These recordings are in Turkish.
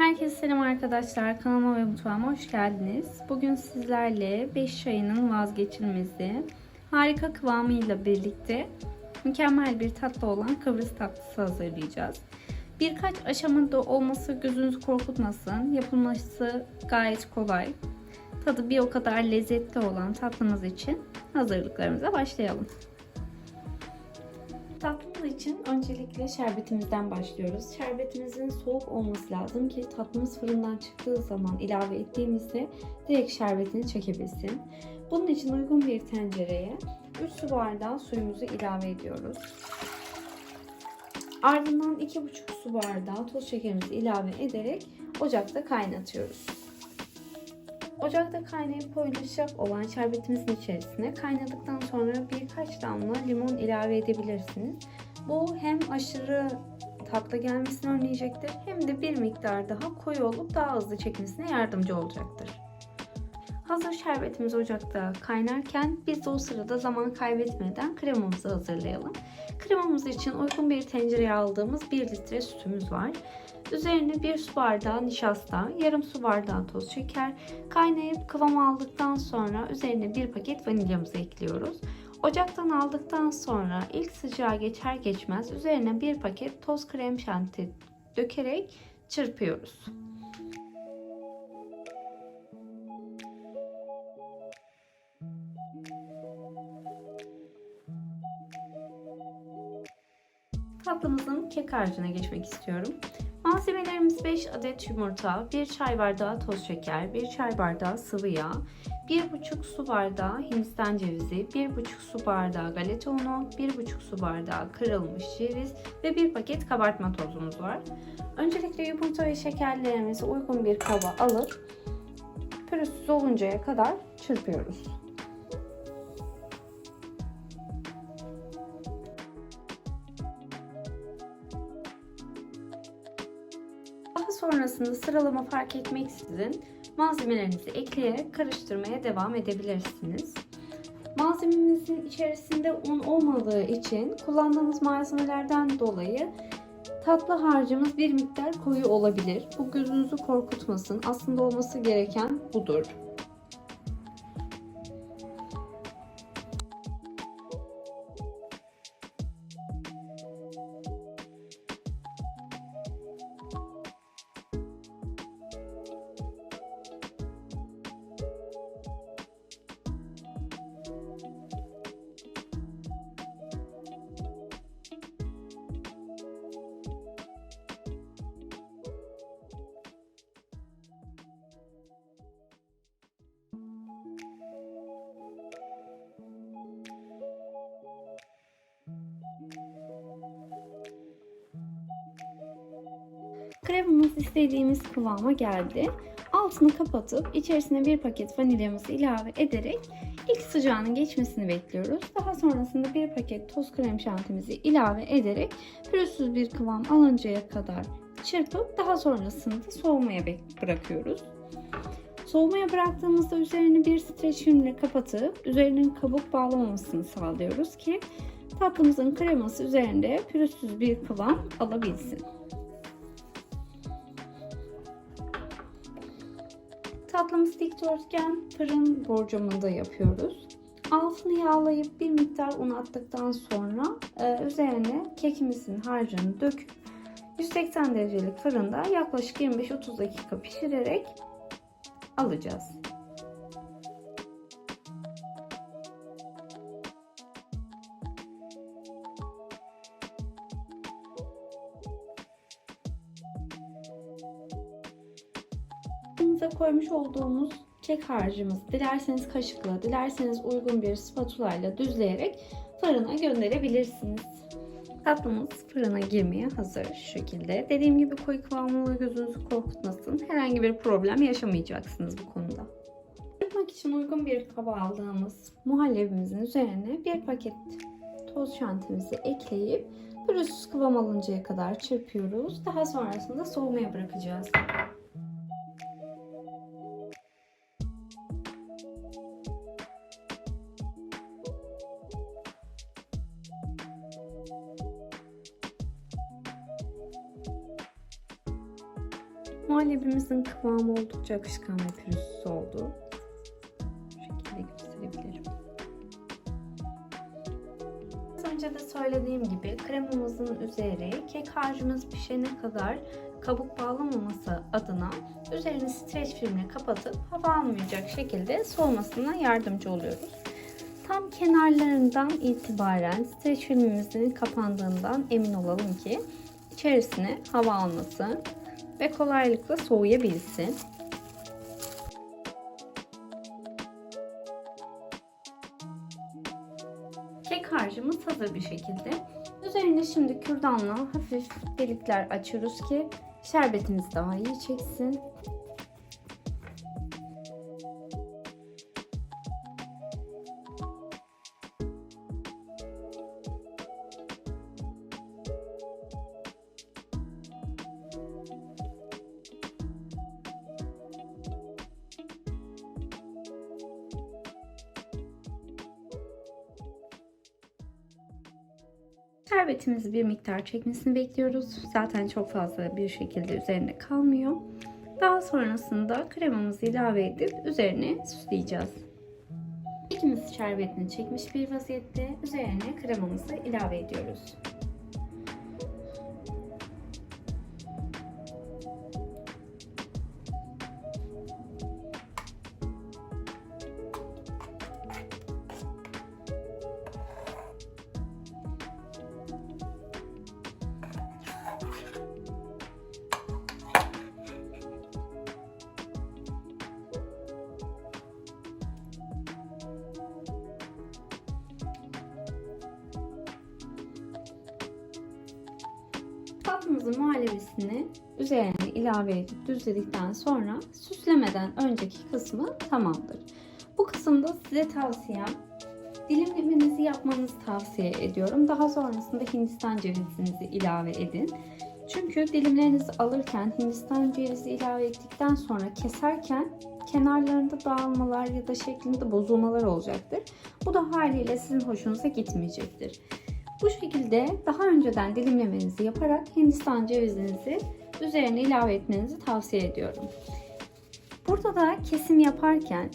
Herkese selam arkadaşlar. Kanalıma ve mutfağıma hoş geldiniz. Bugün sizlerle 5 çayının vazgeçilmezi, harika kıvamıyla birlikte mükemmel bir tatlı olan Kıbrıs tatlısı hazırlayacağız. Birkaç aşamada olması gözünüzü korkutmasın. Yapılması gayet kolay. Tadı bir o kadar lezzetli olan tatlımız için hazırlıklarımıza başlayalım. Tatlımız için öncelikle şerbetimizden başlıyoruz. Şerbetimizin soğuk olması lazım ki tatlımız fırından çıktığı zaman ilave ettiğimizde direkt şerbetini çekebilsin. Bunun için uygun bir tencereye 3 su bardağı suyumuzu ilave ediyoruz. Ardından 2,5 su bardağı toz şekerimizi ilave ederek ocakta kaynatıyoruz. Ocakta kaynayıp koyulacak olan şerbetimizin içerisine kaynadıktan sonra birkaç damla limon ilave edebilirsiniz. Bu hem aşırı tatlı gelmesini önleyecektir hem de bir miktar daha koyu olup daha hızlı çekmesine yardımcı olacaktır. Hazır şerbetimiz ocakta kaynarken biz de o sırada zaman kaybetmeden kremamızı hazırlayalım. Kremamız için uygun bir tencereye aldığımız 1 litre sütümüz var. Üzerine 1 su bardağı nişasta, yarım su bardağı toz şeker, kaynayıp kıvam aldıktan sonra üzerine 1 paket vanilyamızı ekliyoruz. Ocaktan aldıktan sonra ilk sıcağı geçer geçmez üzerine 1 paket toz krem şanti dökerek çırpıyoruz. Tatlımızın kek harcına geçmek istiyorum. Malzemelerimiz 5 adet yumurta, 1 çay bardağı toz şeker, 1 çay bardağı sıvı yağ, 1,5 su bardağı hindistan cevizi, 1,5 su bardağı galeta unu, 1,5 su bardağı kırılmış ceviz ve 1 paket kabartma tozumuz var. Öncelikle yumurta ve şekerlerimizi uygun bir kaba alıp pürüzsüz oluncaya kadar çırpıyoruz. Sonrasında sıralama fark etmeksizin malzemelerinizi ekleyerek karıştırmaya devam edebilirsiniz. Malzememizin içerisinde un olmadığı için kullandığımız malzemelerden dolayı tatlı harcımız bir miktar koyu olabilir. Bu gözünüzü korkutmasın. Aslında olması gereken budur. Kremamız istediğimiz kıvama geldi. Altını kapatıp içerisine bir paket vanilyamızı ilave ederek ilk sıcağının geçmesini bekliyoruz. Daha sonrasında bir paket toz krem şantimizi ilave ederek pürüzsüz bir kıvam alıncaya kadar çırpıp daha sonrasında soğumaya bırakıyoruz. Soğumaya bıraktığımızda üzerini bir streç filmle kapatıp üzerinin kabuk bağlamamasını sağlıyoruz ki tatlımızın kreması üzerinde pürüzsüz bir kıvam alabilsin. Tatlımız dikdörtgen fırın borcamında yapıyoruz. Altını yağlayıp bir miktar un attıktan sonra e, üzerine kekimizin harcını döküp 180 derecelik fırında yaklaşık 25-30 dakika pişirerek alacağız. Fırınımıza koymuş olduğumuz kek harcımızı dilerseniz kaşıkla, dilerseniz uygun bir spatula ile düzleyerek fırına gönderebilirsiniz. Tatlımız fırına girmeye hazır şu şekilde. Dediğim gibi koyu kıvamlı gözünüzü korkutmasın. Herhangi bir problem yaşamayacaksınız bu konuda. Yapmak için uygun bir kaba aldığımız muhallebimizin üzerine bir paket toz şantimizi ekleyip pürüzsüz kıvam alıncaya kadar çırpıyoruz. Daha sonrasında soğumaya bırakacağız. Muhallebimizin kıvamı oldukça akışkan ve pürüzsüz oldu. Şu şekilde gösterebilirim. Az önce de söylediğim gibi kremamızın üzeri kek harcımız pişene kadar kabuk bağlamaması adına üzerini streç filmle kapatıp hava almayacak şekilde soğumasına yardımcı oluyoruz. Tam kenarlarından itibaren streç filmimizin kapandığından emin olalım ki içerisine hava almasın ve kolaylıkla soğuyabilsin. Kek harcımız hazır bir şekilde. Üzerine şimdi kürdanla hafif delikler açıyoruz ki şerbetimiz daha iyi çeksin. Şerbetimizi bir miktar çekmesini bekliyoruz. Zaten çok fazla bir şekilde üzerinde kalmıyor. Daha sonrasında kremamızı ilave edip üzerine süsleyeceğiz. İkimiz şerbetini çekmiş bir vaziyette üzerine kremamızı ilave ediyoruz. Tatlımızın muhallebisini üzerine ilave edip düzledikten sonra süslemeden önceki kısmı tamamdır. Bu kısımda size tavsiyem dilimlemenizi yapmanızı tavsiye ediyorum. Daha sonrasında Hindistan cevizinizi ilave edin. Çünkü dilimlerinizi alırken Hindistan cevizi ilave ettikten sonra keserken kenarlarında dağılmalar ya da şeklinde bozulmalar olacaktır. Bu da haliyle sizin hoşunuza gitmeyecektir. Bu şekilde daha önceden dilimlemenizi yaparak Hindistan cevizinizi üzerine ilave etmenizi tavsiye ediyorum. Burada da kesim yaparken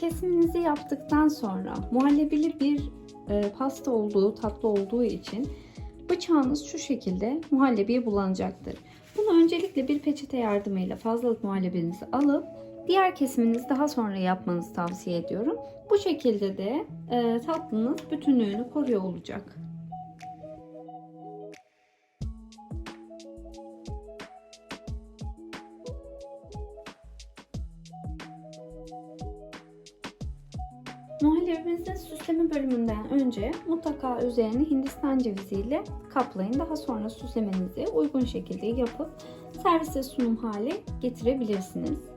kesiminizi yaptıktan sonra muhallebili bir e, pasta olduğu, tatlı olduğu için bıçağınız şu şekilde muhallebiye bulanacaktır. Bunu öncelikle bir peçete yardımıyla fazlalık muhallebinizi alıp diğer kesiminizi daha sonra yapmanızı tavsiye ediyorum. Bu şekilde de e, tatlınız bütünlüğünü koruyor olacak. Muhallebimizin süsleme bölümünden önce mutlaka üzerini Hindistan ceviziyle kaplayın. Daha sonra süslemenizi uygun şekilde yapıp servise sunum hali getirebilirsiniz.